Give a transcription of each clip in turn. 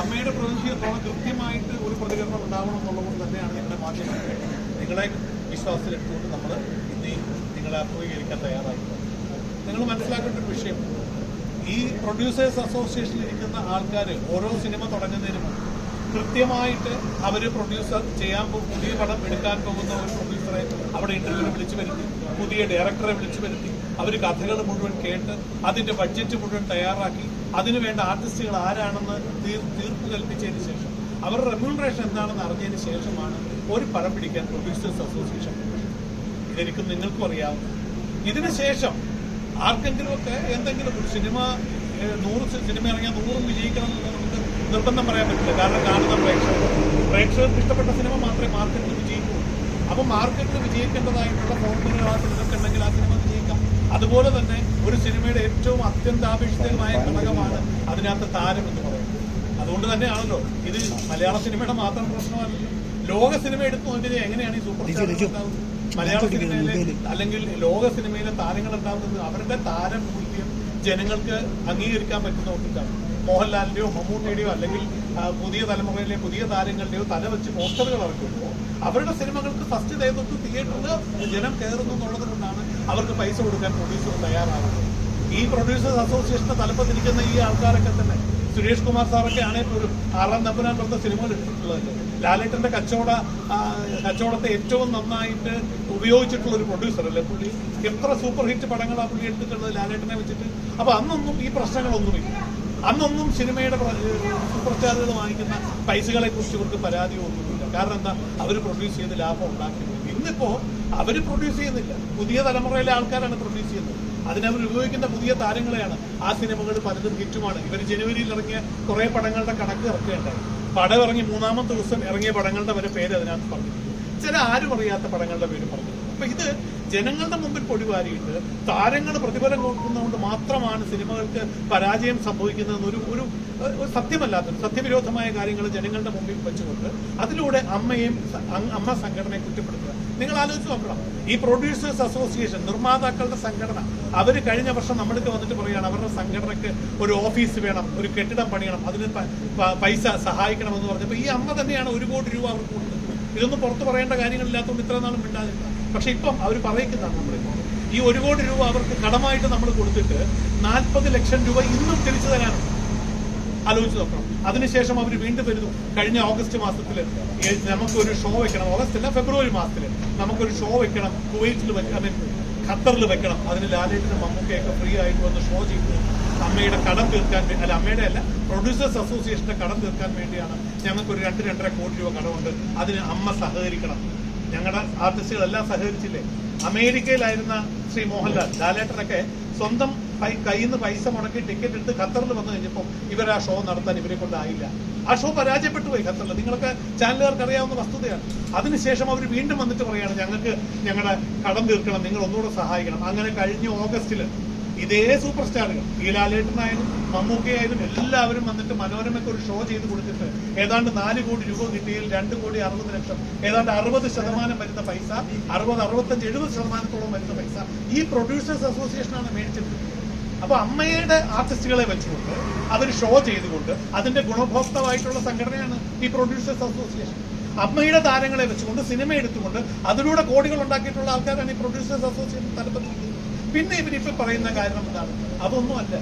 അമ്മയുടെ തോന്നുന്ന കൃത്യമായിട്ട് ഒരു പ്രതികരണം ഉണ്ടാവണം എന്നുള്ളത് തന്നെയാണ് നിങ്ങളുടെ മാധ്യമം നിങ്ങളെ വിശ്വാസത്തിലെടുത്തുകൊണ്ട് നമ്മൾ ഇന്ന് നിങ്ങളെ അഭിമുഖീകരിക്കാൻ തയ്യാറായിട്ടുള്ളത് നിങ്ങൾ മനസ്സിലാക്കേണ്ട ഒരു വിഷയം. ഈ പ്രൊഡ്യൂസേഴ്സ് അസോസിയേഷനിൽ ഇരിക്കുന്ന ആൾക്കാർ ഓരോ സിനിമ തുടങ്ങുന്നതിന് മുമ്പ് കൃത്യമായിട്ട് അവർ പ്രൊഡ്യൂസർ ചെയ്യാൻ പുതിയ പടം എടുക്കാൻ പോകുന്ന ഒരു പ്രൊഡ്യൂസറെ അവിടെ ഇന്റർവ്യൂവിൽ വിളിച്ചു വരുത്തി പുതിയ ഡയറക്ടറെ വിളിച്ചു വരുത്തി അവർ കഥകൾ മുഴുവൻ കേട്ട് അതിന്റെ ബഡ്ജറ്റ് മുഴുവൻ തയ്യാറാക്കി അതിനു വേണ്ട ആർട്ടിസ്റ്റുകൾ ആരാണെന്ന് തീർപ്പ് കൽപ്പിച്ചതിന് ശേഷം. അവരുടെ റെമ്യൂണറേഷൻ എന്താണെന്ന് അറിഞ്ഞതിന് ശേഷമാണ് ഒരു പടം പിടിക്കാൻ പ്രൊഡ്യൂസേഴ്സ് അസോസിയേഷൻ ഇതെനിക്കും നിങ്ങൾക്കും അറിയാം. ഇതിനുശേഷം ആർക്കെങ്കിലുമൊക്കെ എന്തെങ്കിലും ഒരു സിനിമ നൂറ് സിനിമ ഇറങ്ങിയാൽ നൂറും വിജയിക്കണം നമുക്ക് നിർബന്ധം പറയാൻ പറ്റില്ല. കാരണം കാണുന്ന പ്രേക്ഷകർ പ്രേക്ഷകർക്ക് ഇഷ്ടപ്പെട്ട സിനിമ മാത്രമേ മാർക്കറ്റിൽ വിജയിക്കൂ അപ്പൊ മാർക്കറ്റിൽ വിജയിക്കേണ്ടതായിട്ടുള്ള ഫോർമുലകൾ ആ സിനിമയ്ക്ക് ഉണ്ടെങ്കിൽ ആ അതുപോലെ തന്നെ ഒരു സിനിമയുടെ ഏറ്റവും അത്യന്താപേക്ഷിതമായ ഘടകമാണ് അതിനകത്ത് താരം എന്ന് പറയുന്നത്. അതുകൊണ്ട് തന്നെയാണല്ലോ ഇത് മലയാള സിനിമയുടെ മാത്രം പ്രശ്നമല്ലല്ലോ. ലോക സിനിമ എടുത്തു നോക്കിയത് എങ്ങനെയാണ് ഈ സൂപ്പർ സ്റ്റാർ മലയാള സിനിമയിലെ അല്ലെങ്കിൽ ലോക സിനിമയിലെ താരങ്ങൾ ഉണ്ടാകുന്നത് അവരുടെ താരമൂല്യം ജനങ്ങൾക്ക് അംഗീകരിക്കാൻ പറ്റുന്ന ഒന്നിട്ടാണ് മോഹൻലാലിന്റെയോ മമ്മൂട്ടിയുടെയോ അല്ലെങ്കിൽ പുതിയ തലമുറയിലെ പുതിയ താരങ്ങളുടെയോ തല വെച്ച് പോസ്റ്ററുകൾ ഇറക്കുമ്പോൾ അവരുടെ സിനിമകൾക്ക് ഫസ്റ്റ് ഡേ തൊട്ട് തിയേറ്ററിൽ ജനം കയറുന്നു എന്നുള്ളത് കൊണ്ടാണ് അവർക്ക് പൈസ കൊടുക്കാൻ പ്രൊഡ്യൂസർ തയ്യാറാകുന്നത് ഈ പ്രൊഡ്യൂസേഴ്സ് അസോസിയേഷന്റെ തലപ്പത്തിരിക്കുന്ന ഈ ആൾക്കാരൊക്കെ തന്നെ സുരേഷ് കുമാർ സാറൊക്കെ ആണെങ്കിൽ പോലും ആറാം നമ്പനാൻ പോലത്തെ സിനിമകൾ എടുത്തിട്ടുള്ളത്. ലാലേട്ടന്റെ കച്ചവട കച്ചവടത്തെ ഏറ്റവും നന്നായിട്ട് ഉപയോഗിച്ചിട്ടുള്ള ഒരു പ്രൊഡ്യൂസർ അല്ലേ പുള്ളി? എത്ര സൂപ്പർ ഹിറ്റ് പടങ്ങളാണ് പുള്ളി എടുത്തിട്ടുള്ളത് ലാലേട്ടനെ വെച്ചിട്ട്? അപ്പൊ അന്നൊന്നും ഈ പ്രശ്നങ്ങളൊന്നുമില്ല. അന്നൊന്നും സിനിമയുടെ സൂപ്പർ സ്റ്റാറുകൾ വാങ്ങിക്കുന്ന പൈസകളെ കുറിച്ച് ഇവർക്ക് പരാതിയോ ഒന്നുമില്ല. കാരണം എന്താ? അവർ പ്രൊഡ്യൂസ് ചെയ്ത് ലാഭം ഉണ്ടാക്കി. ഇന്നിപ്പോ അവർ പ്രൊഡ്യൂസ് ചെയ്യുന്നില്ല. പുതിയ തലമുറയിലെ ആൾക്കാരാണ് പ്രൊഡ്യൂസ് ചെയ്യുന്നത്. അതിനവർ ഉപയോഗിക്കുന്ന പുതിയ താരങ്ങളെയാണ്. ആ സിനിമകൾ പലതും ഹിറ്റുമാണ്. ഇവർ ജനുവരിയിൽ ഇറങ്ങിയ കുറെ പടങ്ങളുടെ കണക്ക് ഇറക്കുകയുണ്ടായി. പടം ഇറങ്ങി മൂന്നാമത്തെ ദിവസം ഇറങ്ങിയ പടങ്ങളുടെ വരെ പേര് അതിനകത്ത് പറഞ്ഞു ചില ആരും അറിയാത്ത പടങ്ങളുടെ പേര് പറഞ്ഞു അപ്പൊ ഇത് ജനങ്ങളുടെ മുമ്പിൽ പൊടിവാരിയിട്ട് താരങ്ങൾ പ്രതിഫലം കൊടുക്കുന്നതുകൊണ്ട് മാത്രമാണ് സിനിമകൾക്ക് പരാജയം സംഭവിക്കുന്നതെന്ന് ഒരു ഒരു സത്യമല്ലാത്ത സത്യവിരോധമായ കാര്യങ്ങൾ ജനങ്ങളുടെ മുമ്പിൽ വെച്ചുകൊണ്ട് അതിലൂടെ അമ്മയും അമ്മ സംഘടനയെ കുറ്റപ്പെടുത്തുക. നിങ്ങൾ ആലോചിച്ച് നോക്കണം. ഈ പ്രൊഡ്യൂസേഴ്സ് അസോസിയേഷൻ നിർമ്മാതാക്കളുടെ സംഘടന അവർ കഴിഞ്ഞ വർഷം നമ്മൾക്ക് വന്നിട്ട് പറയുകയാണ് അവരുടെ സംഘടനയ്ക്ക് ഒരു ഓഫീസ് വേണം ഒരു കെട്ടിടം പണിയണം അതിന് പൈസ സഹായിക്കണം എന്ന് പറഞ്ഞപ്പോൾ ഈ അമ്മ തന്നെയാണ് ഒരു കോടി രൂപ അവർക്ക് കൊടുത്തത്. ഇതൊന്നും പുറത്തു പറയേണ്ട കാര്യങ്ങളില്ലാത്തതുകൊണ്ട് ഇത്ര നാളും മിണ്ടാതില്ല പക്ഷെ ഇപ്പം അവർ പറയിക്കുന്നതാണ് നമ്മളിപ്പോൾ ഈ ഒരു കോടി രൂപ അവർക്ക് കടമായിട്ട് നമ്മൾ കൊടുത്തിട്ട് നാൽപ്പത് ലക്ഷം രൂപ ഇന്നും തിരിച്ചു തരാനുണ്ട് ആലോചിച്ച് നോക്കണം. അതിനുശേഷം അവർ വീണ്ടും വരുന്നു. കഴിഞ്ഞ ഓഗസ്റ്റ് മാസത്തിൽ നമുക്കൊരു ഷോ വെക്കണം. ഓഗസ്റ്റ് അല്ല ഫെബ്രുവരി മാസത്തിൽ നമുക്കൊരു ഷോ വെക്കണം. കുവൈറ്റിൽ വെക്കണം ഖത്തറിൽ വെക്കണം. അതിന് ലാലേട്ടിനും മമ്മൂക്കയൊക്കെ ഫ്രീ ആയിട്ട് വന്ന് ഷോ ചെയ്തു. അമ്മയുടെ കടം തീർക്കാൻ അല്ല അമ്മയുടെ അല്ല പ്രൊഡ്യൂസേഴ്സ് അസോസിയേഷന്റെ കടം തീർക്കാൻ വേണ്ടിയാണ് ഞങ്ങൾക്ക് ഒരു രണ്ട് രണ്ടര കോടി രൂപ കടമുണ്ട്. അതിന് അമ്മ സഹകരിക്കണം. ഞങ്ങളുടെ ആർട്ടിസ്റ്റുകളെല്ലാം സഹകരിച്ചില്ലേ? അമേരിക്കയിലായിരുന്ന ശ്രീ മോഹൻലാൽ ലാലേട്ടനൊക്കെ സ്വന്തം കയ്യിൽ നിന്ന് പൈസ മുടക്കി ടിക്കറ്റ് എടുത്ത് ഖത്തറിൽ വന്നു കഴിഞ്ഞപ്പോൾ ഇവർ ആ ഷോ നടത്താൻ ഇവരെ കൊണ്ടായില്ല ആ ഷോ പരാജയപ്പെട്ടു പോയി ഖത്തറിൽ. നിങ്ങൾക്ക് ചാനലുകാർക്ക് അറിയാവുന്ന വസ്തുതയാണ്. അതിനുശേഷം അവർ വീണ്ടും വന്നിട്ട് പറയുകയാണ് ഞങ്ങൾക്ക് ഞങ്ങളുടെ കടം തീർക്കണം നിങ്ങൾ ഒന്നുകൂടെ സഹായിക്കണം. അങ്ങനെ കഴിഞ്ഞ ഓഗസ്റ്റിൽ ഇതേ സൂപ്പർ സ്റ്റാറുകൾ ഈ ലാലേട്ടനായാലും മമ്മൂക്കയായാലും എല്ലാവരും വന്നിട്ട് മനോരമയ്ക്ക് ഒരു ഷോ ചെയ്ത് കൊടുത്തിട്ട് ഏതാണ്ട് നാല് കോടി രൂപ കിട്ടിയതിൽ രണ്ട് കോടി അറുപത് ലക്ഷം ഏതാണ്ട് അറുപത് ശതമാനം വരുന്ന പൈസ അറുപത് അറുപത്തഞ്ച് എഴുപത് ശതമാനത്തോളം വരുന്ന പൈസ ഈ പ്രൊഡ്യൂസേഴ്സ് അസോസിയേഷനാണ് മേടിച്ചിട്ടുള്ളത് അപ്പൊ അമ്മയുടെ ആർട്ടിസ്റ്റുകളെ വെച്ചുകൊണ്ട് അവർ ഷോ ചെയ്തുകൊണ്ട് അതിന്റെ ഗുണഭോക്താവായിട്ടുള്ള സംഘടനയാണ് ഈ പ്രൊഡ്യൂസേഴ്സ് അസോസിയേഷൻ അമ്മയുടെ താരങ്ങളെ വെച്ചുകൊണ്ട് സിനിമ എടുത്തുകൊണ്ട് അതിലൂടെ കോടികൾ ഉണ്ടാക്കിയിട്ടുള്ള ആൾക്കാരാണ് ഈ പ്രൊഡ്യൂസേഴ്സ് അസോസിയേഷൻ തലപ്പത്തിരിക്കുന്നത് പിന്നെ ഇവരിപ്പോ പറയുന്ന കാര്യം എന്താണ്? അതൊന്നും അല്ല.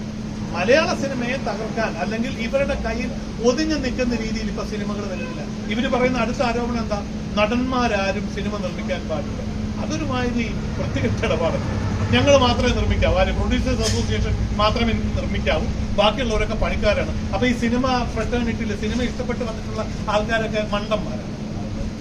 മലയാള സിനിമയെ തകർക്കാൻ അല്ലെങ്കിൽ ഇവരുടെ കയ്യിൽ ഒതുങ്ങി നിൽക്കുന്ന രീതിയിൽ ഇപ്പൊ സിനിമകൾ വരുന്നില്ല. ഇവർ പറയുന്ന അടുത്ത ആരോപണം എന്താ? നടന്മാരാരും സിനിമ നിർമ്മിക്കാൻ പാടില്ല. അതൊരു മാതിരി പ്രത്യേക ഇടപാടല്ല ഞങ്ങൾ മാത്രമേ നിർമ്മിക്കാവൂ. ആര് പ്രൊഡ്യൂസേഴ്സ് അസോസിയേഷൻ മാത്രമേ നിർമ്മിക്കാവൂ. ബാക്കിയുള്ളവരൊക്കെ പണിക്കാരാണ്. അപ്പൊ ഈ സിനിമ ഫ്രട്ടേണിറ്റിയിൽ സിനിമ ഇഷ്ടപ്പെട്ട് വന്നിട്ടുള്ള ആൾക്കാരൊക്കെ മണ്ടന്മാരാണ്.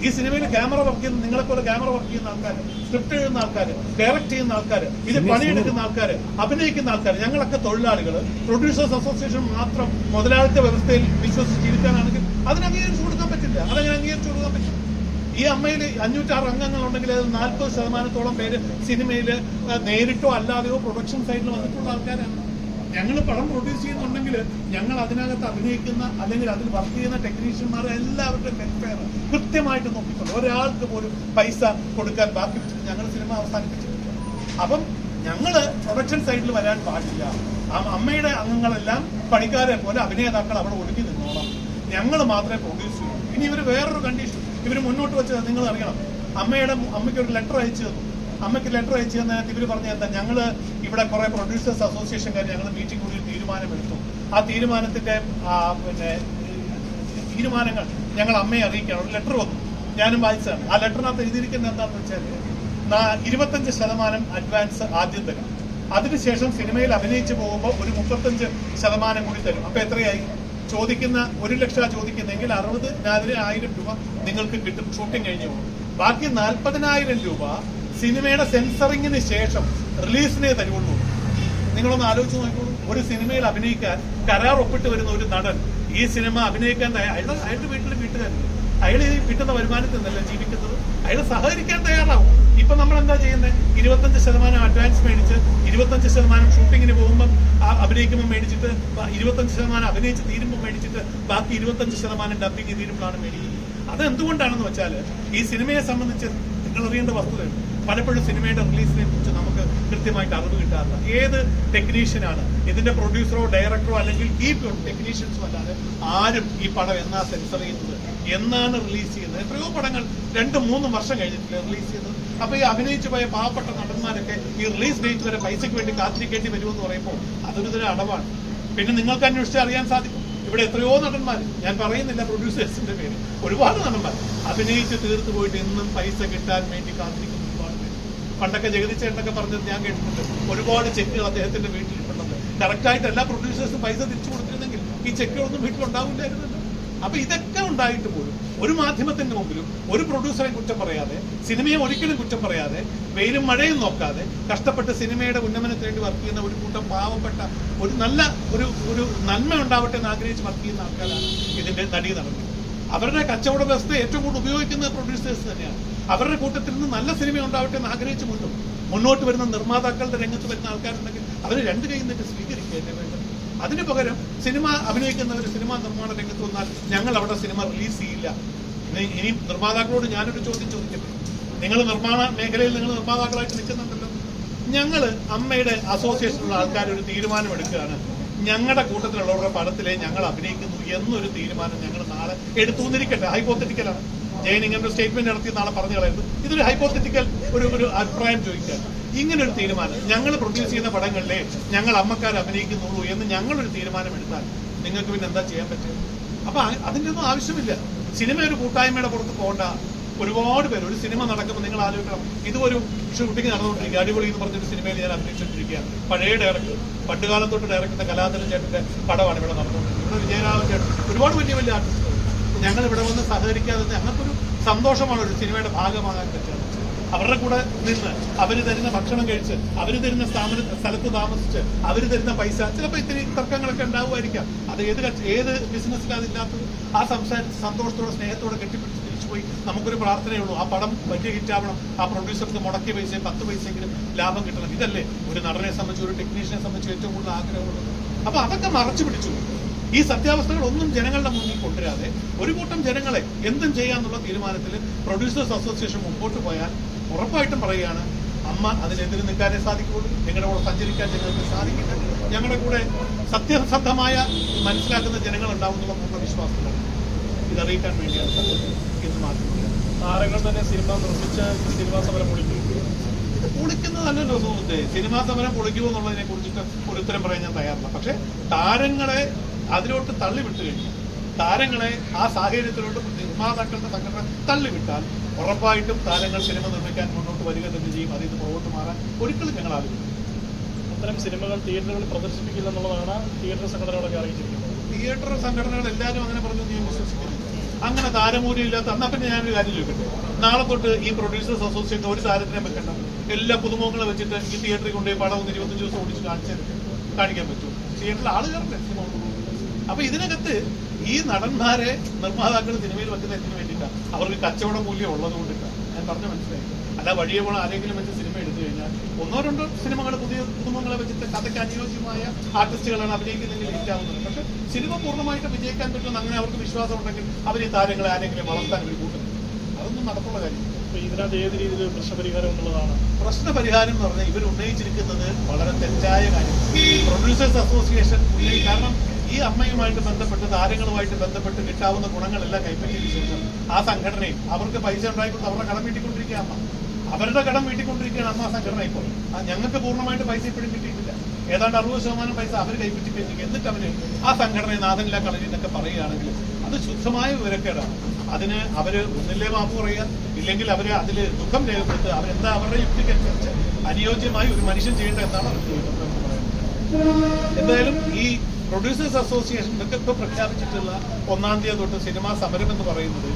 ഈ സിനിമയിൽ ക്യാമറ വർക്ക് ചെയ്യുന്ന നിങ്ങളെ പോലെ ക്യാമറ വർക്ക് ചെയ്യുന്ന ആൾക്കാർ സ്ക്രിപ്റ്റ് എഴുതുന്ന ആൾക്കാർ ഡയറക്ട് ചെയ്യുന്ന ആൾക്കാർ ഇത് പണിയെടുക്കുന്ന ആൾക്കാർ അഭിനയിക്കുന്ന ആൾക്കാർ ഞങ്ങളൊക്കെ തൊഴിലാളികൾ പ്രൊഡ്യൂസേഴ്സ് അസോസിയേഷൻ മാത്രം മുതലാളിത്ത വ്യവസ്ഥയിൽ വിശ്വസിച്ച് ജീവിക്കാനാണെങ്കിൽ അതിന് അംഗീകരിച്ചു കൊടുക്കാൻ പറ്റില്ല. അതങ്ങനെ അംഗീകരിച്ചു കൊടുക്കാൻ പറ്റില്ല. ഈ അമ്മയിൽ അഞ്ഞൂറ്റാറ് അംഗങ്ങൾ ഉണ്ടെങ്കിൽ അത് നാൽപ്പത് ശതമാനത്തോളം പേര് സിനിമയിൽ നേരിട്ടോ അല്ലാതെയോ പ്രൊഡക്ഷൻ സൈഡിൽ വന്നിട്ടുള്ള ആൾക്കാരാണ്. ഞങ്ങൾ പടം പ്രൊഡ്യൂസ് ചെയ്യുന്നുണ്ടെങ്കിൽ ഞങ്ങൾ അതിനകത്ത് അഭിനയിക്കുന്ന അല്ലെങ്കിൽ അതിൽ വർക്ക് ചെയ്യുന്ന ടെക്നീഷ്യന്മാർ എല്ലാവരുടെയും വെൽഫെയർ കൃത്യമായിട്ട് നോക്കിക്കൊണ്ട് ഒരാൾക്ക് പോലും പൈസ കൊടുക്കാൻ ബാക്കി വെച്ചിട്ട് ഞങ്ങൾ സിനിമ അവസാനിപ്പിച്ചിട്ടുണ്ട് അപ്പം ഞങ്ങൾ പ്രൊഡക്ഷൻ സൈഡിൽ വരാൻ പാടില്ല. ആ അമ്മയുടെ അംഗങ്ങളെല്ലാം പണിക്കാരെ പോലെ അഭിനേതാക്കൾ അവിടെ ഒടുക്കി നിന്നോണം. ഞങ്ങൾ മാത്രമേ പ്രൊഡ്യൂസ് ചെയ്യൂ ഇനി ഇവർ വേറൊരു കണ്ടീഷൻ ഇവർ മുന്നോട്ട് വെച്ചത് നിങ്ങൾ അറിയണം. അമ്മയുടെ അമ്മയ്ക്ക് ഒരു ലെറ്റർ അയച്ചു തന്നു. അമ്മയ്ക്ക് ലെറ്റർ അയച്ചു തന്നതിനകത്ത് ഇവർ പറഞ്ഞ എന്താ? ഞങ്ങൾ ഇവിടെ കുറെ പ്രൊഡ്യൂസേഴ്സ് അസോസിയേഷൻ അസോസിയേഷൻകാർ ഞങ്ങൾ മീറ്റിംഗ് കൂടി തീരുമാനമെടുത്തു. ആ തീരുമാനത്തിന്റെ പിന്നെ തീരുമാനങ്ങൾ ഞങ്ങൾ അമ്മയെ അറിയിക്കണം ഒരു ലെറ്റർ വന്നു. ഞാനും വായിച്ചതാണ്. ആ ലെറ്ററിനകത്ത് എഴുതിയിരിക്കുന്നത് എന്താണെന്ന് വെച്ചാൽ ഇരുപത്തഞ്ച് ശതമാനം അഡ്വാൻസ് ആദ്യം തരാം അതിനുശേഷം സിനിമയിൽ അഭിനയിച്ചു പോകുമ്പോൾ ഒരു മുപ്പത്തഞ്ച് ശതമാനം കൂടി തരും. അപ്പൊ എത്രയായി? ചോദിക്കുന്ന ഒരു ലക്ഷം ചോദിക്കുന്നെങ്കിൽ അറുപത് ആയിരം രൂപ നിങ്ങൾക്ക് കിട്ടും. ഷൂട്ടിംഗ് കഴിഞ്ഞു പോകും. ബാക്കി നാൽപ്പതിനായിരം രൂപ സിനിമയുടെ സെൻസറിങ്ങിന് ശേഷം റിലീസിനെ തരുള്ളൂ നിങ്ങളൊന്ന് ആലോചിച്ച് നോക്കൂ ഒരു സിനിമയിൽ അഭിനയിക്കാൻ കരാർ ഒപ്പിട്ട് വരുന്ന ഒരു നടൻ ഈ സിനിമ അഭിനയിക്കാൻ അയാൾ അയാളുടെ വീട്ടിൽ വീട്ടുകാരുണ്ട് അയാൾ ഈ കിട്ടുന്ന വരുമാനത്തിൽ നിന്നല്ല ജീവിക്കുന്നത്? അയാൾ സഹകരിക്കാൻ തയ്യാറാവും. ഇപ്പൊ നമ്മൾ എന്താ ചെയ്യുന്നത് ഇരുപത്തഞ്ച് ശതമാനം അഡ്വാൻസ് മേടിച്ച് ഇരുപത്തഞ്ച് ശതമാനം ഷൂട്ടിങ്ങിന് പോകുമ്പോൾ അഭിനയിക്കുമ്പോൾ മേടിച്ചിട്ട് ഇരുപത്തഞ്ച് ശതമാനം അഭിനയിച്ച് തീരുമ്പോൾ മേടിച്ചിട്ട് ബാക്കി ഇരുപത്തഞ്ച് ശതമാനം ഡബിങ് തീരുമ്പോഴാണ് മേടിക്കുന്നത്. അത് എന്തുകൊണ്ടാണെന്ന് വെച്ചാൽ ഈ സിനിമയെ സംബന്ധിച്ച് നിങ്ങൾ അറിയേണ്ട വസ്തുതയുണ്ട്. പലപ്പോഴും സിനിമയുടെ റിലീസിനെ കുറിച്ച് നമുക്ക് കൃത്യമായിട്ട് അറിവ് കിട്ടാറില്ല. ഏത് ടെക്നീഷ്യനാണ് ഇതിന്റെ പ്രൊഡ്യൂസറോ ഡയറക്ടറോ അല്ലെങ്കിൽ ഈ ടെക്നീഷ്യൻസോ അല്ലാതെ ആരും ഈ പടം എന്നാ സെൻസർ ചെയ്യുന്നത്? എന്നാണ് റിലീസ് ചെയ്യുന്നത്? എത്രയോ പടങ്ങൾ രണ്ടും മൂന്നും വർഷം കഴിഞ്ഞിട്ടില്ല റിലീസ് ചെയ്യുന്നത്? അപ്പൊ ഈ അഭിനയിച്ചു പോയ പാവപ്പെട്ട നടന്മാരൊക്കെ ഈ റിലീസ് ഡേറ്റ് വരെ പൈസയ്ക്ക് വേണ്ടി കാത്തിരിക്കേണ്ടി വരുമെന്ന് പറയുമ്പോൾ അതൊരു തരം അടവാണ്. പിന്നെ നിങ്ങൾക്ക് അന്വേഷിച്ച് അറിയാൻ സാധിക്കും. ഇവിടെ എത്രയോ നടന്മാർ ഞാൻ പറയുന്നില്ല പ്രൊഡ്യൂസേഴ്സിന്റെ പേര്. ഒരുപാട് നടന്മാർ അഭിനയിച്ച് തീർത്തു പോയിട്ട് എന്നും പൈസ കിട്ടാൻ വേണ്ടി കാത്തിരിക്കുന്ന. പണ്ടൊക്കെ ജഗതി ചേട്ടനൊക്കെ പറഞ്ഞത് ഞാൻ കേട്ടിട്ടുണ്ട്. ഒരുപാട് ചെക്കുകൾ അദ്ദേഹത്തിന്റെ വീട്ടിലിട്ടുണ്ടെന്ന് കറക്റ്റായിട്ട് എല്ലാ പ്രൊഡ്യൂസേഴ്സും പൈസ തിരിച്ചു കൊടുത്തിരുന്നെങ്കിൽ ഈ ചെക്കുകളൊന്നും വീട്ടിലുണ്ടാവില്ലായിരുന്നല്ലോ അപ്പൊ ഇതൊക്കെ ഉണ്ടായിട്ട് പോലും ഒരു മാധ്യമത്തിന്റെ മുമ്പിലും ഒരു പ്രൊഡ്യൂസറെ കുറ്റം പറയാതെ സിനിമയെ ഒരിക്കലും കുറ്റം പറയാതെ വെയിലും മഴയും നോക്കാതെ കഷ്ടപ്പെട്ട് സിനിമയുടെ ഉന്നമനത്തിന് വേണ്ടി വർക്ക് ചെയ്യുന്ന ഒരു കൂട്ടം പാവപ്പെട്ട ഒരു നല്ല ഒരു ഒരു നന്മ ഉണ്ടാവട്ടെ എന്ന് ആഗ്രഹിച്ച് വർക്ക് ചെയ്യുന്ന ആൾക്കാരാണ് ഇതിന്റെ നടി നടന്നത്. അവരുടെ കച്ചവട വ്യവസ്ഥ ഏറ്റവും കൂടുതൽ ഉപയോഗിക്കുന്നത് പ്രൊഡ്യൂസേഴ്സ് തന്നെയാണ്. അവരുടെ കൂട്ടത്തിൽ നിന്ന് നല്ല സിനിമ ഉണ്ടാവട്ടെ എന്ന് ആഗ്രഹിച്ചു മുന്നോട്ട് മുന്നോട്ട് വരുന്ന നിർമ്മാതാക്കളുടെ രംഗത്ത് വരുന്ന ആൾക്കാരുണ്ടെങ്കിൽ അവർ രണ്ട് കൈയിൽ നിന്നിട്ട് സ്വീകരിക്കുകയല്ലേ വേണ്ടത്? അതിന് പകരം സിനിമ അഭിനയിക്കുന്നവർ സിനിമാ നിർമ്മാണ രംഗത്ത് വന്നാൽ ഞങ്ങൾ അവിടെ സിനിമ റിലീസ് ചെയ്യില്ല. ഇനി നിർമ്മാതാക്കളോട് ഞാനൊരു ചോദ്യം ചോദിക്കട്ടെ? നിങ്ങൾ നിർമ്മാണ മേഖലയിൽ നിങ്ങൾ നിർമ്മാതാക്കളായിട്ട് നിൽക്കുന്നുണ്ടല്ലോ. ഞങ്ങൾ അമ്മയുടെ അസോസിയേഷനിലുള്ള ആൾക്കാർ ഒരു തീരുമാനമെടുക്കുകയാണ്. ഞങ്ങളുടെ കൂട്ടത്തിലുള്ളവരുടെ പടത്തിലെ ഞങ്ങൾ അഭിനയിക്കുന്നു എന്നൊരു തീരുമാനം ഞങ്ങൾ നാളെ എടുത്തു എന്നിരിക്കട്ടെ ഹൈപ്പോത്തറ്റിക്കലാണ് ജയൻ സ്റ്റേറ്റ്മെന്റ് നടത്തി നാളെ പറഞ്ഞു കളയുന്നത്. ഇതൊരു ഹൈപ്പോത്തറ്റിക്കൽ ഒരു ഒരു അഭിപ്രായം ചോദിക്കുക ഇങ്ങനെ ഒരു തീരുമാനം. ഞങ്ങൾ പ്രൊഡ്യൂസ് ചെയ്യുന്ന പടങ്ങളിലെ ഞങ്ങൾ അമ്മക്കാർ അഭിനയിക്കുന്നുള്ളൂ എന്ന് ഞങ്ങളൊരു തീരുമാനം എടുത്താൽ നിങ്ങൾക്ക് പിന്നെ എന്താ ചെയ്യാൻ പറ്റും അപ്പൊ അതിന്റെ ഒന്നും ആവശ്യമില്ല. സിനിമ ഒരു കൂട്ടായ്മയുടെ പുറത്ത് പോകണ്ട. ഒരുപാട് പേര് ഒരു സിനിമ നടക്കുമ്പോൾ നിങ്ങൾ ആലോചിക്കണം. ഒരു ഷൂട്ടിംഗ് നടന്നുകൊണ്ടിരിക്കുക. അടിപൊളി എന്ന് പറഞ്ഞൊരു സിനിമയിൽ ഞാൻ അഭിനയിച്ചുകൊണ്ടിരിക്കുക. പഴയ ഡയറക്ടർ പണ്ടുകാലം തൊട്ട് ഡയറക്ടറിന്റെ കലാധരൻ ചേട്ടന്റെ പടമാണ് ഇവിടെ നടന്നുകൊണ്ടിരിക്കുന്നത്. ഇവിടെ വിജയരാഘവൻ ചേട്ടൻ ഒരുപാട് വലിയ വലിയ ആർട്ടിസ്റ്റുകൾ ഞങ്ങൾ ഇവിടെ വന്ന് സഹകരിക്കാതെ ഞങ്ങൾക്കൊരു സന്തോഷമാണ് ഒരു സിനിമയുടെ ഭാഗമാകാൻ പറ്റുക. അവരുടെ കൂടെ നിന്ന് അവർ തരുന്ന ഭക്ഷണം കഴിച്ച് അവർ തരുന്ന സ്ഥാപന സ്ഥലത്ത് താമസിച്ച് അവർ തരുന്ന പൈസ ചിലപ്പോൾ ഇത്തിരി തർക്കങ്ങളൊക്കെ ഉണ്ടാവുമായിരിക്കാം. അത് ഏത് ഏത് ബിസിനസ്സിലാണ് ഇല്ലാത്തത് ആ സംസാരിച്ച് സന്തോഷത്തോടെ സ്നേഹത്തോടെ കെട്ടിപ്പിടിച്ച് തിരിച്ചുപോയി നമുക്കൊരു പ്രാർത്ഥനയുള്ളൂ. ആ പടം വലിയ ഹിറ്റാവണം ആ പ്രൊഡ്യൂസർക്ക് മുടക്കിയ പൈസ പത്ത് പൈസയെങ്കിലും ലാഭം കിട്ടണം. ഇതല്ലേ ഒരു നടനെ സംബന്ധിച്ച് ഒരു ടെക്നീഷ്യനെ സംബന്ധിച്ച് ഏറ്റവും കൂടുതൽ ആഗ്രഹമുള്ളത്. അപ്പൊ അതൊക്കെ മറച്ചു പിടിച്ചു. ഈ സത്യാവസ്ഥകൾ ഒന്നും ജനങ്ങളുടെ മുന്നിൽ കൊണ്ടുവരാതെ ഒരു കൂട്ടം ജനങ്ങളെ എന്തും ചെയ്യാന്നുള്ള തീരുമാനത്തിൽ പ്രൊഡ്യൂസേഴ്സ് അസോസിയേഷൻ മുമ്പോട്ട് പോയാൽ ഉറപ്പായിട്ടും പറയുകയാണ് അമ്മ അതിനെതിരെ നിൽക്കാനേ സാധിക്കുള്ളൂ ഞങ്ങളുടെ കൂടെ സഞ്ചരിക്കാൻ ഞങ്ങൾക്ക് സാധിക്കില്ല. ഞങ്ങളുടെ കൂടെ സത്യസന്ധമായ മനസ്സിലാക്കുന്ന ജനങ്ങൾ ഉണ്ടാവുന്നുള്ള പൂർണ വിശ്വാസത്തിലാണ്. ഇതറിയിക്കാൻ വേണ്ടിയാണ് ഇന്ന് മാത്രം താരങ്ങൾ തന്നെ സിനിമ നിർമ്മിച്ച് സിനിമാ സമരം പൊളിക്കും. ഇത് പൊളിക്കുന്നതല്ലല്ലോ സുഹൃത്തെ. സിനിമാ സമരം പൊളിക്കുമോ എന്നുള്ളതിനെ കുറിച്ചിട്ട് ഒരു ഉത്തരം പറയാൻ ഞാൻ തയ്യാറില്ല. പക്ഷെ താരങ്ങളെ അതിലോട്ട് തള്ളിവിട്ട് കഴിഞ്ഞാൽ താരങ്ങളെ ആ സാഹചര്യത്തിലോട്ട് നിർമ്മാതാക്കളുടെ സംഘടന തള്ളിവിട്ടാൽ ഉറപ്പായിട്ടും താരങ്ങൾ സിനിമ നിർമ്മിക്കാൻ മുന്നോട്ട് വരിക തന്നെ ചെയ്യും. അതിൽ നിന്ന് പുറകോട്ട് മാറാൻ ഒരിക്കലും ഞങ്ങൾ ആലോചിക്കും അത്തരം സിനിമകൾ തിയേറ്ററുകളിൽ പ്രദർശിപ്പിക്കില്ല എന്നുള്ളതാണ് തിയേറ്റർ സംഘടനകളൊക്കെ അറിയിച്ചിരിക്കുന്നത്. തിയേറ്റർ സംഘടനകൾ എല്ലാവരും അങ്ങനെ പറഞ്ഞു ഞാൻ വിശ്വസിക്കുന്നു അങ്ങനെ താരമൂല്യം ഇല്ലാത്ത എന്നാൽ പിന്നെ ഞാനൊരു കാര്യം ചോദിക്കട്ടെ? നാളെ തൊട്ട് ഈ പ്രൊഡ്യൂസേഴ്സ് അസോസിയേഷൻ ഒരു താരത്തിനെ വെക്കണ്ട. എല്ലാ പുതുമുഖങ്ങളെ വെച്ചിട്ട് ഈ തിയേറ്ററിൽ കൊണ്ടുപോയി പടം ഒന്ന് ഇരുപത്തഞ്ച് ദിവസം ഓടിച്ച് കാണിച്ചു കാണിക്കാൻ പറ്റും. തിയേറ്ററിൽ ആളുകാരുടെ സിനിമ കൊണ്ടുപോകും അപ്പൊ ഇതിനകത്ത് ഈ നടന്മാരെ നിർമ്മാതാക്കൾ സിനിമയിൽ വെക്കുന്ന എന്തിനു വേണ്ടിയിട്ടാണ്? അവർക്ക് കച്ചവട മൂല്യം ഉള്ളത് കൊണ്ടിട്ടാണ്. ഞാൻ പറഞ്ഞു മനസ്സിലായി. അല്ല വഴിയെ പോണ ആരെങ്കിലും വെച്ച് സിനിമ എടുത്തു കഴിഞ്ഞാൽ ഒന്നോ രണ്ടോ സിനിമകൾ പുതിയ കുടുംബങ്ങളെ വെച്ചിട്ട് കഥയ്ക്ക് അനുയോജ്യമായ ആർട്ടിസ്റ്റുകളാണ് അഭിനയിക്കുന്നെങ്കിൽ ഇല്ലാവുന്നത് പക്ഷെ സിനിമ പൂർണമായിട്ട് വിജയിക്കാൻ പറ്റുമെന്ന് അങ്ങനെ അവർക്ക് വിശ്വാസം ഉണ്ടെങ്കിൽ അവർ ഈ താരങ്ങളെ ആരെങ്കിലും വളർത്താൻ ഒരു കൂട്ടുന്നു അതൊന്നും നടക്കുള്ള കാര്യം ഇതിനകത്ത് ഏത് രീതിയിൽ പ്രശ്നപരിഹാരം എന്നുള്ളതാണ് പ്രശ്നപരിഹാരം എന്ന് പറഞ്ഞാൽ ഇവർ ഉന്നയിച്ചിരിക്കുന്നത് വളരെ തെറ്റായ കാര്യം പ്രൊഡ്യൂസേഴ്സ് അസോസിയേഷൻ ഉന്നയി കാരണം ഈ അമ്മയുമായിട്ട് ബന്ധപ്പെട്ട് താരങ്ങളുമായിട്ട് ബന്ധപ്പെട്ട് കിട്ടാവുന്ന ഗുണങ്ങളെല്ലാം കൈപ്പറ്റിയതിനു ശേഷം ആ സംഘടനയും അവർക്ക് പൈസ ഉണ്ടായിക്കൊണ്ട് അവരുടെ കടം വീട്ടിക്കൊണ്ടിരിക്കുക അമ്മ. അവരുടെ കടം വീട്ടിക്കൊണ്ടിരിക്കുകയാണ് അമ്മ സംഘടന ഇപ്പോൾ. ഞങ്ങൾക്ക് പൂർണമായിട്ട് പൈസ ഇപ്പോഴും കിട്ടിയിട്ടില്ല. ഏതാണ്ട് അറുപത് ശതമാനം പൈസ അവർ കൈപ്പറ്റി കഴിഞ്ഞു എന്നിട്ട് അവർ ആ സംഘടനയെ നാഥനില കളരി എന്നൊക്കെ പറയുകയാണെങ്കിൽ അത് ശുദ്ധമായ വിവരക്കേടാണ്. അതിന് അവർ ഒന്നില്ലേ മാപ്പ് പറയുക ഇല്ലെങ്കിൽ അവർ അതിൽ ദുഃഖം രേഖപ്പെടുത്തുക. അവരെന്താ അവരുടെ യുക്തിക്കനുസരിച്ച് അനുയോജ്യമായി ഒരു മനുഷ്യൻ ചെയ്യേണ്ട എന്നാണ് അവർ എന്തായാലും ഈ പ്രൊഡ്യൂസേഴ്സ് അസോസിയേഷൻ ഇതൊക്കെ ഇപ്പോൾ പ്രഖ്യാപിച്ചിട്ടുള്ള ഒന്നാം തീയതി തൊട്ട് സിനിമാ സമരം എന്ന് പറയുന്നത്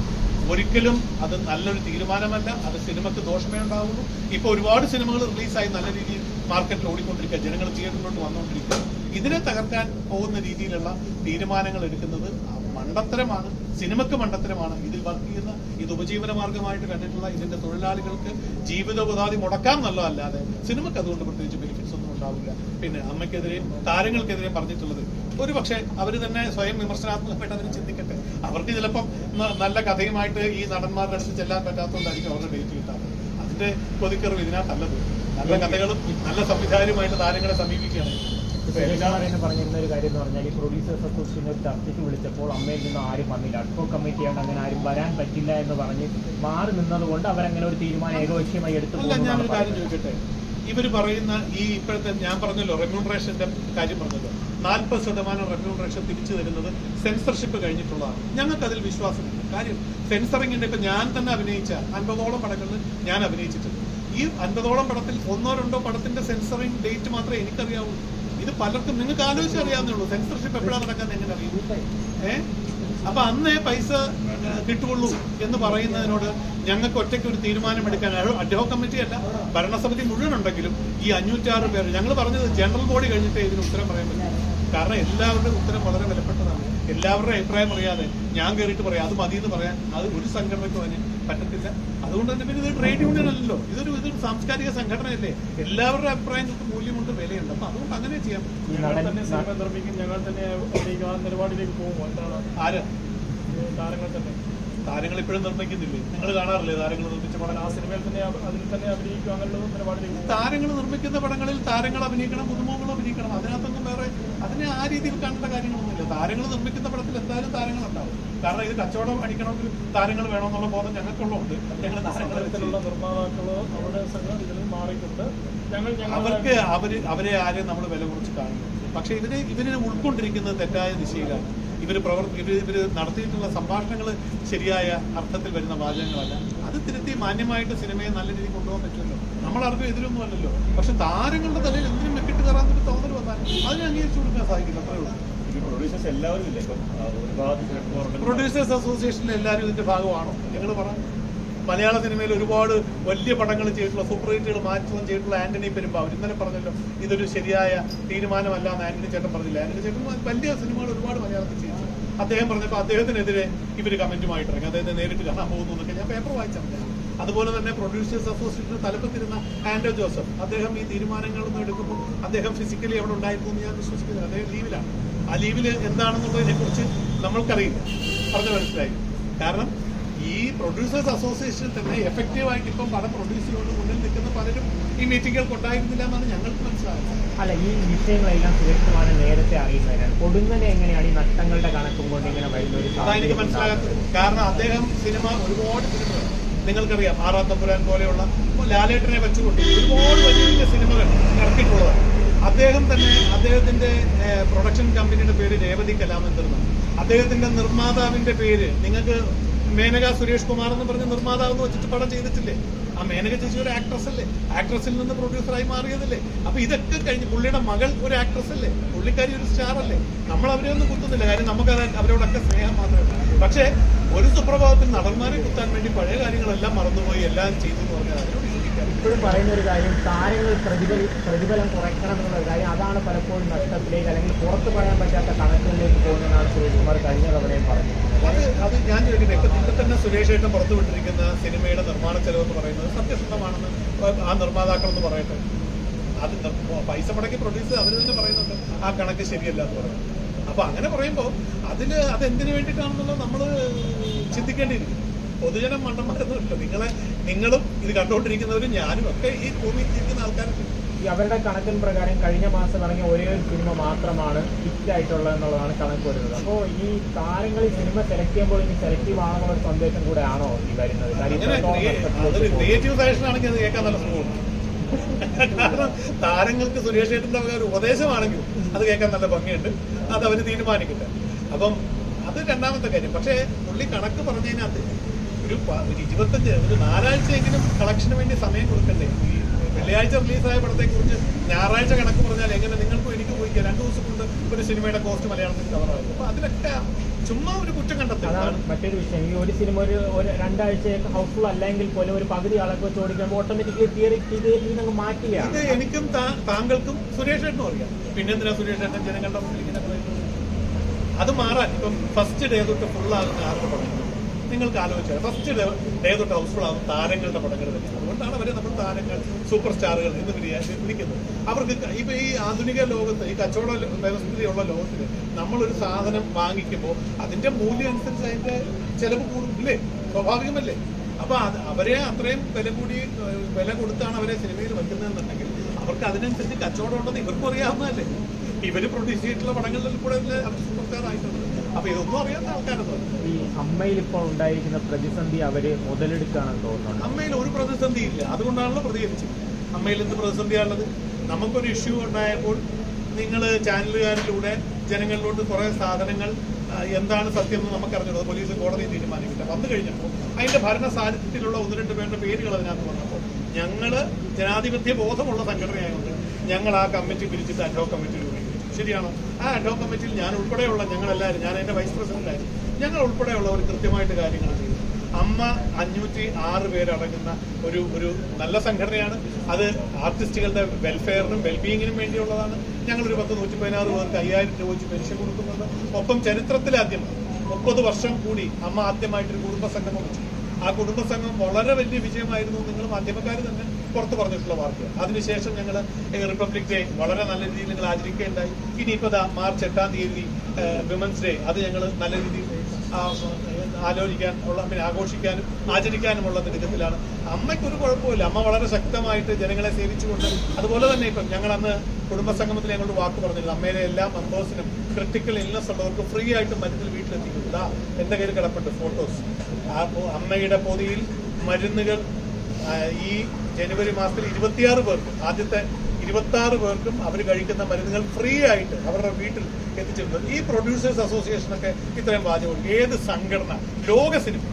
ഒരിക്കലും അത് നല്ലൊരു തീരുമാനമല്ല. അത് സിനിമക്ക് ദോഷമേ ഉണ്ടാവുന്നു ഇപ്പോൾ ഒരുപാട് സിനിമകൾ റിലീസായി നല്ല രീതിയിൽ മാർക്കറ്റിൽ ഓടിക്കൊണ്ടിരിക്കുക. ജനങ്ങൾ തിയേറ്ററിലോട്ട് വന്നുകൊണ്ടിരിക്കുക. ഇതിനെ തകർക്കാൻ പോകുന്ന രീതിയിലുള്ള തീരുമാനങ്ങൾ എടുക്കുന്നത് മണ്ടത്തരമാണ്. സിനിമക്ക് മണ്ടത്തരമാണ്. ഇതിൽ വർക്ക് ചെയ്യുന്ന ഇത് ഉപജീവന മാർഗമായിട്ട് കണ്ടിട്ടുള്ള ഇതിന്റെ തൊഴിലാളികൾക്ക് ജീവിത ഉപാധി മുടക്കാൻ നല്ലതല്ലാതെ സിനിമക്ക് അതുകൊണ്ട് പ്രത്യേകിച്ച് ബെനിഫിറ്റ്സ് ഒന്നും ഉണ്ടാവില്ല. പിന്നെ അമ്മയ്ക്കെതിരെയും താരങ്ങൾക്കെതിരെയും പറഞ്ഞിട്ടുള്ളത് ഒരു പക്ഷേ അവർ തന്നെ സ്വയം വിമർശനാത്മകമായിട്ട് അതിന് ചിന്തിക്കട്ടെ. അവർക്ക് ചിലപ്പം നല്ല കഥയുമായിട്ട് ഈ നടന്മാരുടെ അടുത്ത് ചെല്ലാൻ പറ്റാത്തതുകൊണ്ടായിരിക്കും അവരുടെ ഡേറ്റ് കിട്ടാത്തത് അതിന്റെ കൊതിക്കറിവ് ഇതിനകത്തല്ലത് നല്ല കഥകളും നല്ല സംവിധായകരുമായിട്ട് താരങ്ങളെ സമീപിക്കുകയാണ്. പറഞ്ഞിരുന്ന ഒരു കാര്യം എന്ന് പറഞ്ഞാൽ ഈ പ്രൊഡ്യൂസേഴ്സ് അസോസിയേഷൻ ഒരു ചർച്ചയ്ക്ക് വിളിച്ചപ്പോൾ അമ്മയിൽ നിന്ന് ആരും വന്നില്ല. അഡ്കോ കമ്മിറ്റി ആയിട്ട് അങ്ങനെ ആരും വരാൻ പറ്റില്ല എന്ന് പറഞ്ഞ് മാറി നിന്നതുകൊണ്ട് അവരങ്ങനെ ഒരു തീരുമാനം ഏകപക്ഷീയമായി എടുത്തു ഞാൻ ഒരു കാര്യം. ചോദിക്കട്ടെ? ഇവർ പറയുന്ന ഈ ഇപ്പോഴത്തെ ഞാൻ പറഞ്ഞല്ലോ റെമ്യൂണറേഷന്റെ കാര്യം പറഞ്ഞല്ലോ. നാൽപ്പത് ശതമാനം റെമ്യൂണറേഷൻ തിരിച്ചു തരുന്നത് സെൻസർഷിപ്പ് കഴിഞ്ഞിട്ടുള്ളതാണ്. ഞങ്ങൾക്ക് അതിൽ വിശ്വാസമുണ്ട്. കാര്യം സെൻസറിങ്ങിന്റെ ഇപ്പൊ ഞാൻ തന്നെ അഭിനയിച്ച അൻപതോളം പടങ്ങളിൽ ഞാൻ അഭിനയിച്ചിട്ടുണ്ട്. ഈ അൻപതോളം പടത്തിൽ ഒന്നോ രണ്ടോ പടത്തിന്റെ സെൻസറിങ് ഡേറ്റ് മാത്രമേ എനിക്കറിയാവൂ. ഇത് പലർക്കും നിങ്ങൾക്ക് ആലോചിച്ച് അറിയാവുന്നേ ഉള്ളൂ. സെൻസർഷിപ്പ് എപ്പോഴാണ് നടക്കാൻ എങ്ങനെ അറിയും? ഏഹ് അപ്പൊ അന്നേ പൈസ കിട്ടുള്ളൂ എന്ന് പറയുന്നതിനോട് ഞങ്ങൾക്ക് ഒറ്റയ്ക്ക് ഒരു തീരുമാനമെടുക്കാൻ അഡ്ഹോ കമ്മിറ്റി അല്ല ഭരണസമിതി മുഴുവൻ ഉണ്ടെങ്കിലും ഈ അഞ്ഞൂറ്റാറ് പേര് ഞങ്ങൾ പറഞ്ഞത് ജനറൽ ബോഡി കഴിഞ്ഞിട്ട് ഇതിന് ഉത്തരം പറയാൻ പറ്റും. കാരണം എല്ലാവരുടെയും ഉത്തരം വളരെ വിലപ്പെട്ടതാണ്. എല്ലാവരുടെയും അഭിപ്രായം അറിയാതെ ഞാൻ കയറിയിട്ട് പറയാം അത് മതി എന്ന് പറയാൻ അത് ഒരു സംഘടനയ്ക്കും അതിന് പറ്റത്തില്ല. അതുകൊണ്ട് തന്നെ പിന്നെ ഇത് ട്രേഡ് യൂണിയൻ അല്ലല്ലോ. ഇതൊരു ഇതൊരു സാംസ്കാരിക സംഘടനയല്ലേ. എല്ലാവരുടെ അഭിപ്രായങ്ങൾക്ക് മൂല്യമുണ്ട് വിലയുണ്ട്. അപ്പൊ അതുകൊണ്ട് അങ്ങനെ ചെയ്യാം. ഞങ്ങൾ തന്നെ സിനിമ നിർമ്മിക്കും ഞങ്ങൾ തന്നെ നിലപാടിലേക്ക് പോകും. എന്താണ്? ആര്? താരങ്ങൾ തന്നെ. താരങ്ങൾ ഇപ്പോഴും നിർമ്മിക്കുന്നില്ലേ? നിങ്ങൾ കാണാറില്ലേ താരങ്ങൾ നിർമ്മിച്ച പടം? ആ സിനിമയിൽ തന്നെ അതിൽ തന്നെ അഭിനയിക്കും അങ്ങനെയുള്ള നിലപാടിലേക്ക് താരങ്ങൾ നിർമ്മിക്കുന്ന പടങ്ങളിൽ താരങ്ങൾ അഭിനയിക്കണം പുതുമുഖങ്ങൾ അഭിനയിക്കണം. അതിനകത്തൊന്നും വേറെ അതിനെ ആ രീതിയിൽ കാണേണ്ട കാര്യങ്ങളൊന്നുമില്ല. താരങ്ങൾ നിർമ്മിക്കുന്ന പടത്തിൽ എന്തായാലും താരങ്ങൾ ഉണ്ടാവും. കാരണം ഇത് കച്ചവടം അടിക്കണമെങ്കിൽ താരങ്ങൾ വേണമെന്നുള്ള ബോധം ഞങ്ങൾക്കുള്ളതുണ്ട്. ഞങ്ങൾ താരങ്ങളെ വെച്ച് തരത്തിലുള്ള അവരുടെ സംഘം ഇതിൽ മാറിയിട്ടുണ്ട്. ഞങ്ങൾ ഞങ്ങൾ അവർക്ക് അവർ അവരെ ആരെയും നമ്മൾ വില കുറച്ച് കാണുന്നു. പക്ഷെ ഇതിനെ ഇവരിനെ ഉൾക്കൊണ്ടിരിക്കുന്നത് തെറ്റായ ദിശയിലാണ്. ഇവർ പ്രവർത്തി ഇവർ ഇവർ നടത്തിയിട്ടുള്ള സംഭാഷണങ്ങൾ ശരിയായ അർത്ഥത്തിൽ വരുന്ന വാചകങ്ങളല്ല. അത് തിരുത്തി മാന്യമായിട്ട് സിനിമയെ നല്ല രീതിയിൽ കൊണ്ടുപോകാൻ പറ്റുമല്ലോ. നമ്മളാർക്കും എതിരൊന്നും അല്ലല്ലോ. പക്ഷെ താരങ്ങളുടെ തലയിൽ എന്തിനും മെക്കിട്ട് കയറാന്നൊരു തോന്നൽ വന്നാൽ അതിനെ അംഗീകരിച്ചു കൊടുക്കാൻ സാധിക്കില്ല. അത്രേ ഉള്ളൂ. പ്രൊഡ്യൂസേഴ്സ് അസോസിയേഷനിൽ എല്ലാവരും ഇതിന്റെ ഭാഗമാണോ? നിങ്ങൾ പറ. മലയാള സിനിമയിൽ ഒരുപാട് വലിയ പടങ്ങൾ ചെയ്തിട്ടുള്ള സൂപ്പർ ഹിറ്റുകൾ മാക്സിമം ചെയ്തിട്ടുള്ള ആന്റണി പെരുമ്പാവൂർ. ഇന്നലെ പറഞ്ഞല്ലോ ഇതൊരു ശരിയായ തീരുമാനമല്ല എന്ന് ആന്റണി ചേട്ടൻ പറഞ്ഞില്ല? ആന്റണി ചേട്ടൻ വലിയ സിനിമകൾ ഒരുപാട് മലയാളത്തിൽ ചെയ്തു. അദ്ദേഹം പറഞ്ഞപ്പോൾ അദ്ദേഹത്തിനെതിരെ ഇവർ കമന്റുമായിട്ട് ഇറങ്ങി. അദ്ദേഹത്തെ നേരിട്ട് കാണാൻ പോകുന്നു എന്നൊക്കെ ഞാൻ പേപ്പർ വായിച്ചറിഞ്ഞു അതുപോലെ തന്നെ പ്രൊഡ്യൂസേഴ്സ് അസോസിയേഷന് തലപ്പത്തിരുന്ന ആൻഡോ ജോസഫ്. അദ്ദേഹം ഈ തീരുമാനങ്ങളൊന്നും എടുക്കുമ്പോൾ അദ്ദേഹം ഫിസിക്കലി അവിടെ ഉണ്ടായിരുന്നു എന്ന് ഞാൻ വിശ്വസിക്കുന്നത് അദ്ദേഹം ലീവിലാണ്. ആ ലീവിൽ എന്താണെന്നുള്ളതിനെ കുറിച്ച് നമ്മൾക്കറിയില്ല. പറഞ്ഞു മനസ്സിലായി കാരണം പ്രൊഡ്യൂസേഴ്സ് അസോസിയേഷൻ തന്നെ എഫക്റ്റീവായിട്ട് ഇപ്പം പടം പ്രൊഡ്യൂസ് ചെയ്തുകൊണ്ട് മുന്നിൽ നിൽക്കുന്ന പലരും ഈ മീറ്റിങ്ങുകൾക്ക് ഉണ്ടായിരുന്നില്ല എന്നാണ് ഞങ്ങൾക്ക് മനസ്സിലായത്. അല്ല ഈ വിഷയങ്ങളെല്ലാം സുരക്ഷിതമാണ് നേരത്തെ അറിയുന്നതിനാണ്. കൊടുങ്ങനെ എങ്ങനെയാണ് ഈ നഷ്ടങ്ങളുടെ കണക്കും കൊണ്ട് ഇങ്ങനെ വരുന്നത് ഒരു അതാ എനിക്ക് മനസ്സിലാകാത്തത്. കാരണം അദ്ദേഹം സിനിമ ഒരുപാട് സിനിമകൾ നിങ്ങൾക്കറിയാം. ആറാം തമ്പുരാൻ പോലെയുള്ള ലാലേട്ടനെ വെച്ചുകൊണ്ട് ഒരുപാട് വലിയ വലിയ സിനിമകൾ ഇറക്കിയിട്ടുള്ളതാണ് അദ്ദേഹം തന്നെ അദ്ദേഹത്തിന്റെ പ്രൊഡക്ഷൻ കമ്പനിയുടെ പേര് രേവതി കലാമന്ദർ അദ്ദേഹത്തിന്റെ നിർമ്മാതാവിന്റെ പേര് നിങ്ങൾക്ക് മേനക സുരേഷ് കുമാർ എന്ന് പറഞ്ഞ നിർമ്മാതാവ് എന്ന് വെച്ചിട്ട് പടം ചെയ്തിട്ടില്ലേ? ആ മേനക ചേച്ചി ഒരു ആക്ട്രസ് അല്ലേ? ആക്ട്രസിൽ നിന്ന് പ്രൊഡ്യൂസറായി മാറിയതല്ലേ? അപ്പൊ ഇതൊക്കെ കഴിഞ്ഞ് പുള്ളിയുടെ മകൾ ഒരു ആക്ട്രസ് അല്ലേ? പുള്ളിക്കാരി ഒരു സ്റ്റാർ അല്ലേ? നമ്മൾ അവരെ ഒന്നും കുത്തുന്നില്ല. കാര്യം നമുക്ക് അവരോടൊക്കെ സ്നേഹം മാത്രമേ പക്ഷേ ഒരു സുപ്രഭാതത്തിൽ നടന്മാരെ കുത്താൻ വേണ്ടി പഴയ കാര്യങ്ങളെല്ലാം മറന്നുപോയി. എല്ലാം ചെയ്തു എന്ന് പറഞ്ഞാൽ ഇപ്പോഴും പറയുന്ന ഒരു കാര്യം താരങ്ങൾ പ്രതിഫല പ്രതിഫലം കുറയ്ക്കണം എന്നുള്ള കാര്യം. അതാണ് പലപ്പോഴും നഷ്ടത്തിലേക്ക് അല്ലെങ്കിൽ പുറത്തു പറയാൻ പറ്റാത്ത കണക്കുകളിലേക്ക് പോകുന്നതാണ് സുരേഷ് കുമാർ കഴിഞ്ഞ തവണയും പറഞ്ഞത്. അത് അത് ഞാൻ ചോദിക്കട്ടെ ഇപ്പൊ ഇപ്പൊ തന്നെ സുരേഷ് ഏട്ടൻ പുറത്തു വിട്ടിരിക്കുന്ന സിനിമയുടെ നിർമ്മാണ ചെലവ് എന്ന് പറയുന്നത് സത്യസന്ധമാണെന്ന് ആ നിർമ്മാതാക്കൾ എന്ന് പറയട്ടെ. അത് പൈസ മുടക്കി പ്രൊഡ്യൂസ് അവർ തന്നെ പറയുന്നുണ്ട് ആ കണക്ക് ശരിയല്ല എന്ന് പറയുന്നത്. അപ്പൊ അങ്ങനെ പറയുമ്പോൾ അതിൽ അത് എന്തിനു വേണ്ടിയിട്ടാണെന്നുള്ളത് നമ്മൾ ചിന്തിക്കേണ്ടിയിരിക്കും. പൊതുജനം മണ്ടന്മാരൊന്നുമില്ല. നിങ്ങളെ നിങ്ങളും ഇത് കണ്ടുകൊണ്ടിരിക്കുന്നവരും ഞാനും ഒക്കെ ഈ ഭൂമിയിൽ ജീവിക്കുന്ന ആൾക്കാരൊക്കെ. ഈ അവരുടെ കണക്കിൻ പ്രകാരം കഴിഞ്ഞ മാസം ഇറങ്ങിയ ഒരേ ഒരു സിനിമ മാത്രമാണ് ഹിറ്റ് ആയിട്ടുള്ളത് എന്നുള്ളതാണ് കണക്ക് വരുന്നത്. അപ്പോൾ ഈ താരങ്ങൾ ഈ സിനിമ സെലക്ട് ചെയ്യുമ്പോൾ ഇനി സെലക്റ്റീവ് ആണെന്നുള്ള ഒരു സന്ദേശം കൂടെ ആണോ ഈ വരുന്നത്? ക്രിയേറ്റീവ് ആണെങ്കിൽ അത് കേൾക്കാൻ നല്ല കാരണം താരങ്ങൾക്ക് സുരേഷ് ഏട്ടന്റെ വക ഒരു ഉപദേശമാണെങ്കിൽ അത് കേൾക്കാൻ നല്ല ഭംഗിയുണ്ട്. അത് അവർ തീരുമാനിക്കട്ടെ. അപ്പം അത് രണ്ടാമത്തെ കാര്യം. പക്ഷേ പുള്ളി കണക്ക് പറഞ്ഞതിനകത്ത് ഒരു ഒരു ഇരുപത്തഞ്ച് ഒരു നാലാഴ്ചയെങ്കിലും കളക്ഷന് വേണ്ടി സമയം കൊടുക്കണ്ടേ? ഈ വെള്ളിയാഴ്ച റിലീസായ പടത്തെ കുറിച്ച് ഞായറാഴ്ച കണക്ക് പറഞ്ഞാൽ എങ്ങനെ നിങ്ങൾക്കും എനിക്ക് പോയിക്കാം രണ്ടു ദിവസം കൊണ്ട് ഒരു സിനിമയുടെ കോസ്റ്റ് മലയാളത്തിൽ കവറാകും അപ്പൊ അതിലൊക്കെ ചുമ്മാ ഒരു കുറ്റം കണ്ടെത്തുക അതാണ് മറ്റൊരു വിഷയം. ഈ ഒരു സിനിമ ഒരു ഒരു രണ്ടാഴ്ചയൊക്കെ ഹൗസ്ഫുൾ അല്ലെങ്കിൽ പോലും ഒരു പകുതി ആളൊക്കെ വെച്ച് ഓടിക്കുമ്പോൾ ഓട്ടോമാറ്റിക്കലി തിയറി ഇത് അങ്ങ് മാറ്റില്ല ഇത് എനിക്കും താങ്കൾക്കും സുരേഷ് ഏട്ടനും അറിയാം. പിന്നെ എന്തിനാ സുരേഷ് ഏട്ടൻ ജനങ്ങളുടെ മുന്നിൽ ഇങ്ങനെ അത് മാറാൻ. ഇപ്പം ഫസ്റ്റ് ഡേ തൊട്ട് ഫുൾ ആകുന്ന ആരുടെ പടങ്ങൾ നിങ്ങൾക്ക് ആലോചിച്ചാൽ ഫസ്റ്റ് ഡേ തൊട്ട് ഹൗസ്ഫുൾ ആകുന്ന താരങ്ങളുടെ പടങ്ങൾ തന്നെ. അതുകൊണ്ടാണ് അവരെ നമ്മൾ താരങ്ങൾ സൂപ്പർ സ്റ്റാറുകൾ എന്ന് വിളിക്കുന്നത്. അവർക്ക് ഇപ്പൊ ഈ ആധുനിക ലോകത്ത് ഈ കച്ചവട വ്യവസ്ഥയുള്ള ലോകത്തിൽ നമ്മളൊരു സാധനം വാങ്ങിക്കുമ്പോൾ അതിന്റെ മൂല്യം അനുസരിച്ച് അതിന്റെ ചെലവ് കൂടും ഇല്ലേ? സ്വാഭാവികമല്ലേ? അപ്പൊ അവരെ അത്രയും വില കൂടി വില കൊടുത്താണ് അവരെ സിനിമയിൽ വയ്ക്കുന്നതെന്നുണ്ടെങ്കിൽ അവർക്ക് അതിനനുസരിച്ച് കച്ചവടം ഉണ്ടെന്ന് ഇവർക്കും അറിയാവുന്നതല്ലേ? ഇവർ പ്രൊഡ്യൂസ് ചെയ്തിട്ടുള്ള പടങ്ങളിൽ കൂടെ അവർ സൂപ്പർ സ്റ്റാർ ആയിട്ടുണ്ട് അപ്പൊ ഇതൊന്നും അറിയാത്ത ആൾക്കാരൊന്നും ഈ അമ്മയിൽ ഇപ്പോൾ ഉണ്ടായിരിക്കുന്ന പ്രതിസന്ധി അവർ മുതലെടുക്കാണെന്ന് തോന്നുന്നുണ്ട്? അമ്മയിൽ ഒരു പ്രതിസന്ധി ഇല്ല. അതുകൊണ്ടാണല്ലോ പ്രതികരിച്ചത്. അമ്മയിൽ എന്ത് പ്രതിസന്ധിയാണുള്ളത്? നമുക്കൊരു ഇഷ്യൂ ഉണ്ടായപ്പോൾ നിങ്ങൾ ചാനലുകാരിലൂടെ ജനങ്ങളിലോട്ട് കുറേ സാധനങ്ങൾ എന്താണ് സത്യം എന്ന് നമുക്കറിഞ്ഞത് പോലീസ് കോടതി തീരുമാനിക്കില്ല വന്നു കഴിഞ്ഞപ്പോൾ അതിന്റെ ഭരണ സാന്നിധ്യത്തിലുള്ള ഒന്ന് രണ്ട് പേരുടെ പേരുകൾ അതിനകത്ത് വന്നപ്പോൾ ഞങ്ങൾ ജനാധിപത്യ ബോധമുള്ള സംഘടനയായതുകൊണ്ട് ഞങ്ങൾ ആ കമ്മിറ്റി പിരിച്ചിട്ട് അഡ്ഹോ കമ്മിറ്റി ശരിയാണോ? ആ അഡോ കമ്മിറ്റിയിൽ ഞാൻ ഉൾപ്പെടെയുള്ള ഞങ്ങളെല്ലാവരും ഞാൻ എന്റെ വൈസ് പ്രസിഡന്റ് ആയിരുന്നു. ഞങ്ങൾ ഉൾപ്പെടെയുള്ളവർ കൃത്യമായിട്ട് കാര്യങ്ങൾ ചെയ്തു അമ്മ അഞ്ഞൂറ്റി ആറ് പേരടങ്ങുന്ന ഒരു ഒരു നല്ല സംഘടനയാണ്. അത് ആർട്ടിസ്റ്റുകളുടെ വെൽഫെയറിനും വെൽബീയിങ്ങിനും വേണ്ടിയുള്ളതാണ്. ഞങ്ങളൊരു പത്ത് നൂറ്റി പതിനാറ് പേർക്ക് അയ്യായിരം രൂപ വെച്ച് പെൻഷൻ കൊടുക്കുന്നത്. ഒപ്പം ചരിത്രത്തിലാദ്യം മുപ്പത് വർഷം കൂടി അമ്മ ആദ്യമായിട്ടൊരു കുടുംബ സംഗമം വെച്ചു. ആ കുടുംബ സംഘം വളരെ വലിയ വിജയമായിരുന്നു നിങ്ങൾ മാധ്യമക്കാർ തന്നെ പുറത്തു പറഞ്ഞിട്ടുള്ള വാർത്തയാണ്. അതിനുശേഷം ഞങ്ങൾ റിപ്പബ്ലിക് ഡേ വളരെ നല്ല രീതിയിൽ ഞങ്ങൾ ആചരിക്കുകയുണ്ടായി. ഇനിയിപ്പോൾ മാർച്ച് എട്ടാം തീയതി വിമൻസ് ഡേ അത് ഞങ്ങൾ നല്ല രീതിയിൽ ആലോചിക്കാൻ ഉള്ള പിന്നെ ആഘോഷിക്കാനും ആചരിക്കാനുമുള്ള തിടുക്കത്തിലാണ് അമ്മയ്ക്കൊരു കുഴപ്പമില്ല അമ്മ വളരെ ശക്തമായിട്ട് ജനങ്ങളെ സേവിച്ചുകൊണ്ട് അതുപോലെ തന്നെ ഇപ്പം ഞങ്ങൾ അന്ന് കുടുംബസംഗമത്തിൽ ഞങ്ങളുടെ വാക്ക് പറഞ്ഞിരുന്നു. അമ്മയിലെ എല്ലാ മെമ്പേഴ്സിനും ക്രിട്ടിക്കൽ ഇൽനസ് ഉള്ളവർക്ക് ഫ്രീ ആയിട്ട് മരുന്നിൽ വീട്ടിലെത്തിക്കുന്നു. ഇതാ എന്റെ കയ്യിൽ കിടപ്പുണ്ട് ഫോട്ടോസ് അമ്മയുടെ പൊതിയിൽ മരുന്നുകൾ ഈ ജനുവരി മാസത്തിൽ ഇരുപത്തിയാറ് പേർക്ക് ആദ്യത്തെ ഇരുപത്തി പേർക്കും അവർ കഴിക്കുന്ന മരുന്നുകൾ ഫ്രീ ആയിട്ട് അവരുടെ വീട്ടിൽ എത്തിച്ചിട്ടുണ്ട്. ഈ പ്രൊഡ്യൂസേഴ്സ് അസോസിയേഷനൊക്കെ ഇത്രയും വാചകം ഏത് സംഘടന? ലോക സിനിമ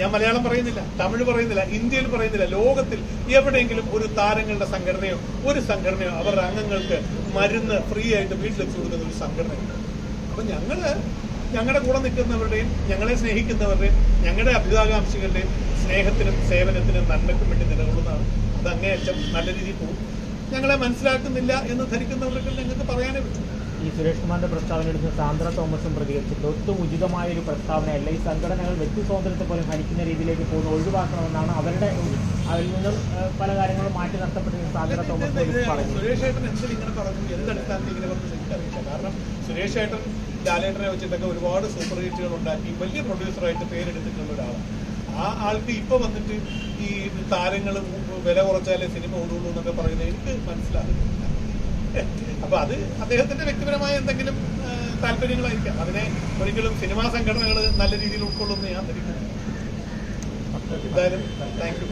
ഞാൻ മലയാളം പറയുന്നില്ല തമിഴ് പറയുന്നില്ല ഇന്ത്യയിൽ പറയുന്നില്ല. ലോകത്തിൽ എവിടെയെങ്കിലും ഒരു താരങ്ങളുടെ സംഘടനയോ ഒരു സംഘടനയോ അവരുടെ അംഗങ്ങൾക്ക് മരുന്ന് ഫ്രീ ആയിട്ട് വീട്ടിലെത്തി കൊടുക്കുന്ന ഒരു സംഘടനയുണ്ട്. അപ്പൊ ഞങ്ങൾ ഞങ്ങളുടെ കൂടെ നിൽക്കുന്നവരുടെയും ഞങ്ങളെ സ്നേഹിക്കുന്നവരുടെയും ഞങ്ങളുടെ അഭ്യുതാകാംക്ഷികളുടെയും സ്നേഹത്തിനും സേവനത്തിനും നന്മയ്ക്കും വേണ്ടി നിലകൊള്ളുന്നതാണ്. അത് അങ്ങേയറ്റം നല്ല രീതിയിൽ പോകും. ഞങ്ങളെ മനസ്സിലാക്കുന്നില്ല എന്ന് ധരിക്കുന്നവർക്ക് ഞങ്ങൾക്ക് പറയാനേ പറ്റും. ഈ സുരേഷ് കുമാറിന്റെ പ്രസ്താവന എടുത്ത് സാന്ദ്ര തോമസും പ്രതികരിച്ചിട്ട് ഒട്ടും ഉചിതമായ ഒരു പ്രസ്താവനയല്ല ഈ സംഘടനകൾ വ്യക്തി സ്വാതന്ത്ര്യത്തെ പോലും ഹനിക്കുന്ന രീതിയിലേക്ക് പോകുന്ന ഒഴിവാക്കണമെന്നാണ് അവരുടെ അതിൽ നിന്നും പല കാര്യങ്ങളും മാറ്റി നിർത്തപ്പെട്ടിരുന്ന സാന്ദ്ര തോമസ് പറയുന്നത് സുരേഷ് ഏട്ടൻ എന്തിന് ഇങ്ങനെ പറഞ്ഞു? എന്തടിസ്ഥാനത്തിൽ ഇങ്ങനെ പറഞ്ഞു എനിക്കറിയില്ല. കാരണം സുരേഷ് ഏട്ടൻ ലാലേട്ടനെ വെച്ചിട്ടൊക്കെ ഒരുപാട് സൂപ്പർ ഹിറ്റുകൾ ഉണ്ടാക്കി വലിയ പ്രൊഡ്യൂസറായിട്ട് പേരെടുത്തിട്ടുള്ള ഒരാളാണ്. ആ ആൾക്ക് ഇപ്പൊ വന്നിട്ട് ഈ താരങ്ങൾ വില കുറച്ചാലേ സിനിമ ഓടുള്ളൂ എന്നൊക്കെ പറയുന്നത് എനിക്ക് മനസ്സിലാകുന്നില്ല. അപ്പൊ അത് അദ്ദേഹത്തിന്റെ വ്യക്തിപരമായ എന്തെങ്കിലും താല്പര്യങ്ങളായിരിക്കാം. അതിനെ ഒരിക്കലും സിനിമാ സംഘടനകൾ നല്ല രീതിയിൽ ഉൾക്കൊള്ളുമെന്ന് ഞാൻ ധരിക്കുന്നു. എന്തായാലും താങ്ക് യു